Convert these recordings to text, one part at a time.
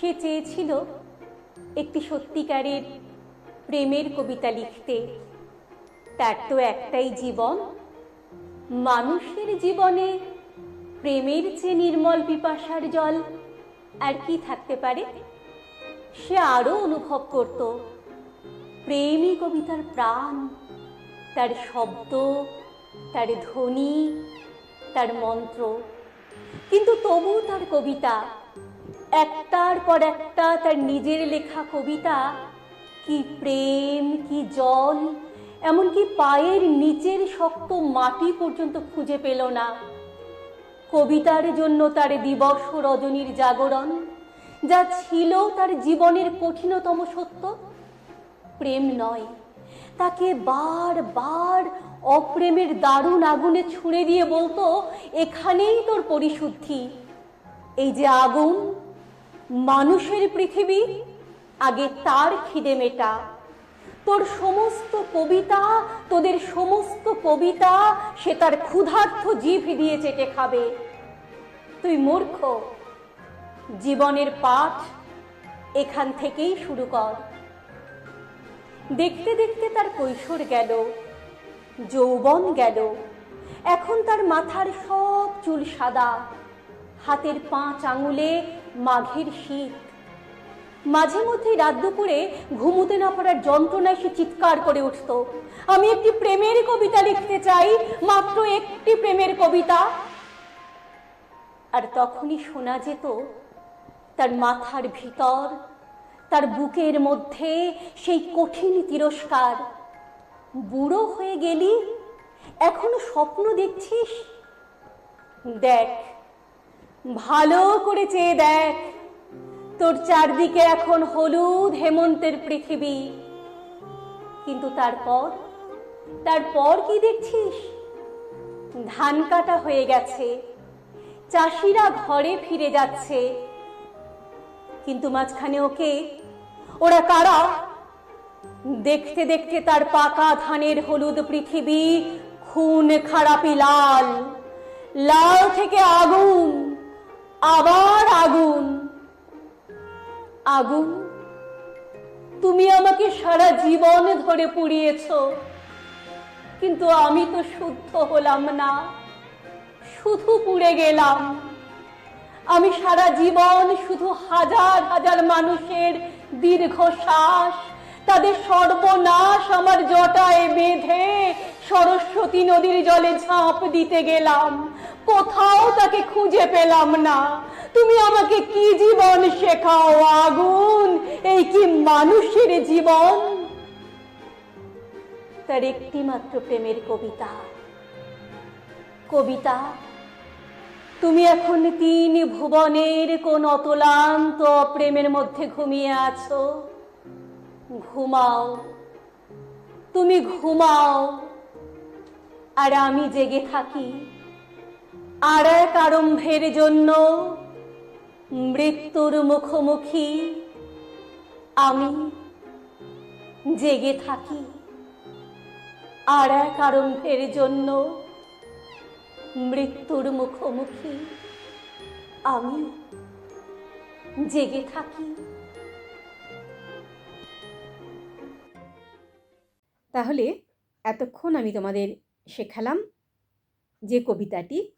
সে চেয়েছিল একটি সত্যিকারের প্রেমের কবিতা লিখতে। তার তো একটাই জীবন, মানুষের জীবনে প্রেমের চেয়ে নির্মল পিপাসার জল। আর কি থাকতে পারে? সে আরও অনুভব করত, প্রেমী কবিতার প্রাণ, তার শব্দ, তার ধ্বনি, তার মন্ত্র। কিন্তু তবু তার কবিতা একটার পর একটা তার নিজের লেখা কবিতা। কি প্রেম, কি জল, এমনকি পায়ের নিচের শক্ত মাটি পর্যন্ত খুঁজে পেল না। কবিতার জন্য তার দিবস রজনীর জাগরণ, যা ছিল তার জীবনের কঠিনতম সত্য, প্রেম নয়। তাকে বার বার অপ্রেমের দারুণ আগুনে ছুঁড়ে দিয়ে বলতো, এখানেই তোর পরিশুদ্ধি। এই যে আগুন মানুষের পৃথিবী, আগে তার খিদে মেটা। তোর সমস্ত কবিতা, তোদের সমস্ত কবিতা, সে তার ক্ষুধার্থ জিভ দিয়ে চেটে খাবে। তুই মূর্খ, জীবনের পাঠ এখান থেকেই শুরু কর। দেখতে দেখতে তার কৈশোর গেল, যৌবন গেল। এখন তার মাথার সব চুল সাদা। হাতের পাঁচ আঙুলে মাঘের শীত। মাঝে মধ্যে রাত দুপুরে ঘুমুতে না পারার যন্ত্রণায় সে চিৎকার করে উঠত। আমি একটি প্রেমের কবিতা লিখতে চাই, মাত্র একটি প্রেমের কবিতা। আর তখনই শোনা যেত তার মাথার ভিতর, তার বুকের মধ্যে সেই কঠিন তিরস্কার। বুড়ো হয়ে গেলি, এখনও স্বপ্ন দেখছিস? দেখ ভালো করে চেয়ে দেখ। তোর চারদিকে এখন হলুদ হেমন্তের পৃথিবী। কিন্তু তারপর? তারপর কি দেখছিস? ধান কাটা হয়ে গেছে। চাষিরা ঘরে ফিরে যাচ্ছে। কিন্তু মাঝখানে ওকে? ওরা কারা? দেখতে দেখতে তার পাকা ধানের হলুদ পৃথিবী খুন খারাপি লাল। লাল থেকে আগুন। আবার আগুন। আগুন, তুমি আমাকে সারা জীবন ধরে পুড়িয়েছ, কিন্তু আমি তো শুদ্ধ হলাম না। শুধু পুড়ে গেলাম। আমি সারা জীবন শুধু হাজার হাজার মানুষের দীর্ঘশ্বাস, তাদের সর্বনাশ আমার জটায় বেঁধে সরস্বতী নদীর জলে ঝাঁপ দিতে গেলাম। কোথাও তাকে খুঁজে পেলাম না। তুমি আমাকে কি জীবন শেখাও, আগুন? এই কি মানুষের জীবন? তার একটি মাত্র প্রেমের কবিতা। কবিতা, তুমি এখন তিন ভুবনের কোন অতলান্ত প্রেমের মধ্যে ঘুমিয়ে আছো। ঘুমাও, তুমি ঘুমাও। আর আমি জেগে থাকি আর এক আরম্ভের জন্য মৃত্যুর মুখোমুখি আমি জেগে থাকি। আর এক আরম্ভের জন্য মৃত্যুর মুখোমুখি আমি জেগে থাকি। তাহলে এতক্ষণ আমি তোমাদের শেখালাম যে কবিতাটি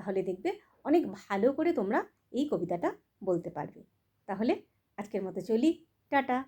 তাহলে দেখবে অনেক ভালো করে তোমরা এই কবিতাটা বলতে পারবে। তাহলে আজকের মতো চলি, টাটা।